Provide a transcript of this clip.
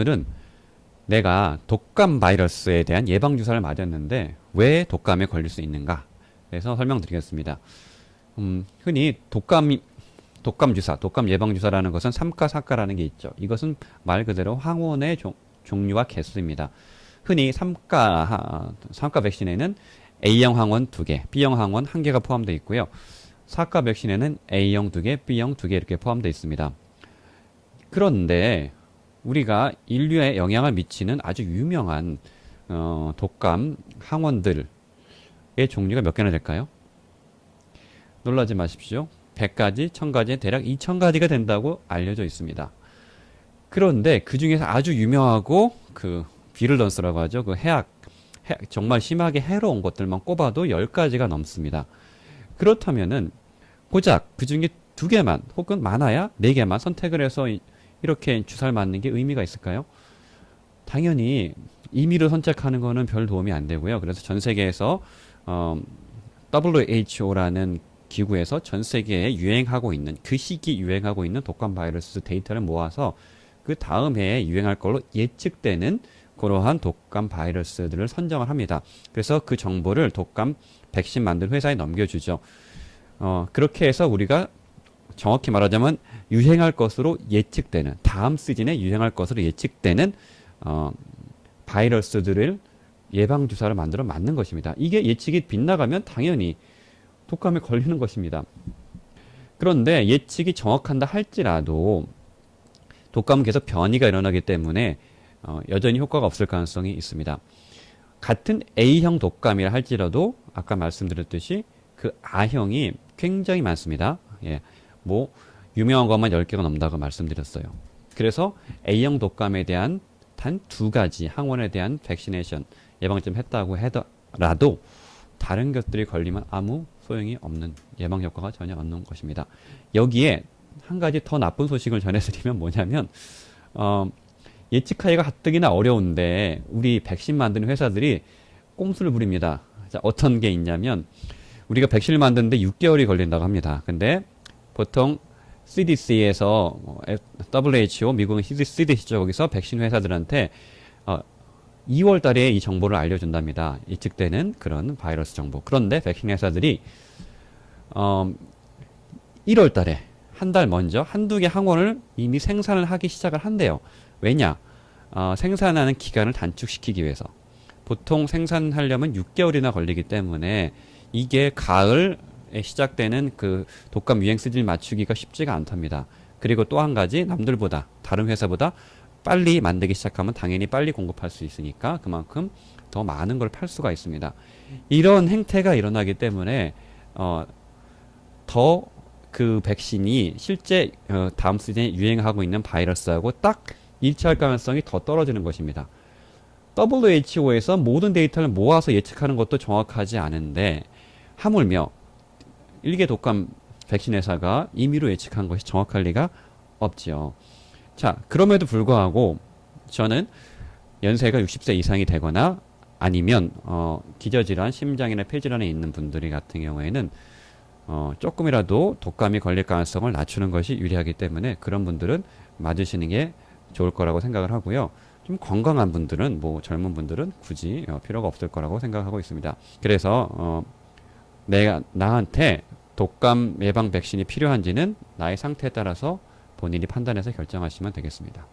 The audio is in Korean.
오늘은 내가 독감 바이러스에 대한 예방 주사를 맞았는데 왜 독감에 걸릴 수 있는가? 그래서 설명드리겠습니다. 음, 흔히 독감 독감 주사, 독감 예방 주사라는 것은 삼가 사가라는 게 있죠. 이것은 말 그대로 항원의 종, 종류와 개수입니다. 흔히 삼가 하- 삼가 백신에는 A형 항원 두 개, B형 항원 한 개가 포함되어 있고요. 사가 백신에는 A형 두 개, B형 두개 이렇게 포함되어 있습니다. 그런데 우리가 인류에 영향을 미치는 아주 유명한 어, 독감 항원들의 종류가 몇 개나 될까요? 놀라지 마십시오. 100가지, 1000가지, 대략 2000가지가 된다고 알려져 있습니다. 그런데 그 중에서 아주 유명하고 그 비를런스라고 하죠. 그 해악, 해- 정말 심하게 해로운 것들만 꼽아도 10가지가 넘습니다. 그렇다면은 고작 그 중에 두 개만 혹은 많아야 네 개만 선택을 해서 이- 이렇게 주사를 맞는 게 의미가 있을까요? 당연히 임의로 선택하는 거는 별 도움이 안 되고요. 그래서 전 세계에서 어, WHO라는 기구에서 전 세계에 유행하고 있는 그 시기 유행하고 있는 독감 바이러스 데이터를 모아서 그 다음 해에 유행할 걸로 예측되는 그러한 독감 바이러스들을 선정을 합니다. 그래서 그 정보를 독감 백신 만든 회사에 넘겨주죠. 어, 그렇게 해서 우리가 정확히 말하자면 유행할 것으로 예측되는 다음 시즌에 유행할 것으로 예측되는 어, 바이러스들을 예방 주사를 만들어 맞는 것입니다. 이게 예측이 빗나가면 당연히 독감에 걸리는 것입니다. 그런데 예측이 정확한다 할지라도 독감은 계속 변이가 일어나기 때문에 어, 여전히 효과가 없을 가능성이 있습니다. 같은 A형 독감이라 할지라도 아까 말씀드렸듯이 그 A형이 굉장히 많습니다. 예. 뭐 유명한 것만 10개가 넘다고 말씀드렸어요. 그래서 A형 독감에 대한 단 두 가지 항원에 대한 백시네이션 예방점 했다고 하더라도 다른 것들이 걸리면 아무 소용이 없는 예방 효과가 전혀 없는 것입니다. 여기에 한 가지 더 나쁜 소식을 전해드리면 뭐냐면 어, 예측하기가 가뜩이나 어려운데 우리 백신 만드는 회사들이 꼼수를 부립니다. 자, 어떤 게 있냐면 우리가 백신을 만드는데 6개월이 걸린다고 합니다. 근데 보통 CDC에서 WHO 미국은 CDC죠. 거기서 백신 회사들한테 어, 2월 달에 이 정보를 알려준답니다. 예측되는 그런 바이러스 정보. 그런데 백신 회사들이 어, 1월 달에 한 달 먼저 한두 개 항원을 이미 생산을 하기 시작을 한대요. 왜냐? 어, 생산하는 기간을 단축시키기 위해서. 보통 생산하려면 6개월이나 걸리기 때문에 이게 가을에 시작되는 그 독감 유행 시즌 맞추기가 쉽지가 않답니다. 그리고 또 한 가지 남들보다 다른 회사보다 빨리 만들기 시작하면 당연히 빨리 공급할 수 있으니까 그만큼 더 많은 걸 팔 수가 있습니다. 이런 행태가 일어나기 때문에 어, 더 그 백신이 실제 어, 다음 시즌에 유행하고 있는 바이러스하고 딱 일치할 가능성이 더 떨어지는 것입니다. WHO에서 모든 데이터를 모아서 예측하는 것도 정확하지 않은데 하물며 일개 독감 백신 회사가 임의로 예측한 것이 정확할 리가 없지요. 자, 그럼에도 불구하고 저는 연세가 60세 이상이 되거나 아니면 어, 기저질환, 심장이나 폐질환에 있는 분들이 같은 경우에는 어, 조금이라도 독감이 걸릴 가능성을 낮추는 것이 유리하기 때문에 그런 분들은 맞으시는 게 좋을 거라고 생각을 하고요. 좀 건강한 분들은 뭐 젊은 분들은 굳이 어, 필요가 없을 거라고 생각하고 있습니다. 그래서 어, 내가 나한테 독감 예방 백신이 필요한지는 나의 상태에 따라서 본인이 판단해서 결정하시면 되겠습니다.